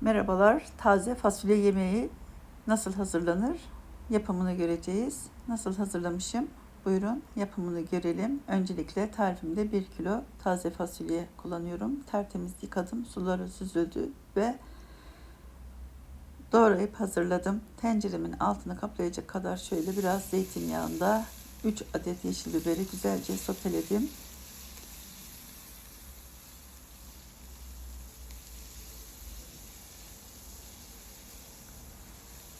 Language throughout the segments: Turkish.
Merhabalar. Taze fasulye yemeği nasıl hazırlanır? Yapımını göreceğiz. Nasıl hazırlamışım? Buyurun yapımını görelim. Öncelikle tarifimde 1 kilo taze fasulye kullanıyorum. Tertemiz yıkadım. Suları süzüldü ve doğrayıp hazırladım. Tenceremin altını kaplayacak kadar şöyle biraz zeytinyağında 3 adet yeşil biberi güzelce soteledim.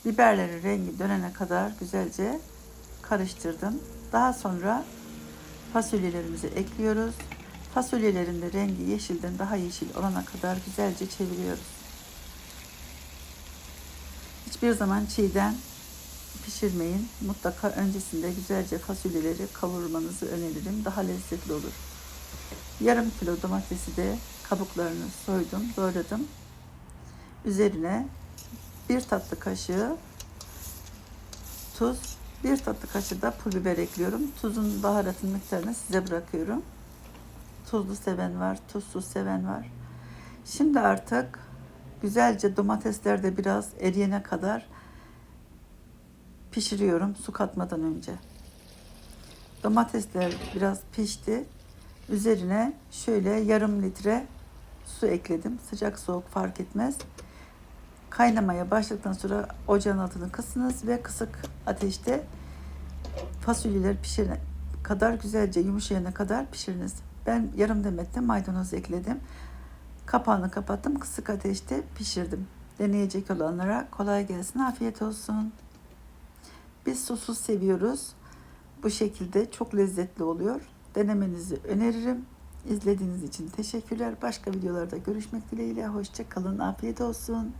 Biberlerin rengi dönene kadar güzelce karıştırdım. Daha sonra fasulyelerimizi ekliyoruz. Fasulyelerin de rengi yeşilden daha yeşil olana kadar güzelce çeviriyoruz. Hiçbir zaman çiğden pişirmeyin. Mutlaka öncesinde güzelce fasulyeleri kavurmanızı öneririm. Daha lezzetli olur. Yarım kilo domatesi de kabuklarını soydum, doğradım. Üzerine bir tatlı kaşığı tuz, bir tatlı kaşığı da pul biber ekliyorum. Tuzun baharatın miktarını size bırakıyorum. Tuzlu seven var, tuzsuz seven var. Şimdi artık güzelce domatesler de biraz eriyene kadar pişiriyorum su katmadan önce. Domatesler biraz pişti. Üzerine şöyle yarım litre su ekledim. Sıcak soğuk fark etmez. Kaynamaya başladıktan sonra ocağın altını kısınız ve kısık ateşte fasulyeler pişene kadar güzelce yumuşayana kadar pişiriniz. Ben yarım demet de maydanoz ekledim. Kapağını kapattım. Kısık ateşte pişirdim. Deneyecek olanlara kolay gelsin. Afiyet olsun. Biz susuz seviyoruz. Bu şekilde çok lezzetli oluyor. Denemenizi öneririm. İzlediğiniz için teşekkürler. Başka videolarda görüşmek dileğiyle. Hoşça kalın. Afiyet olsun.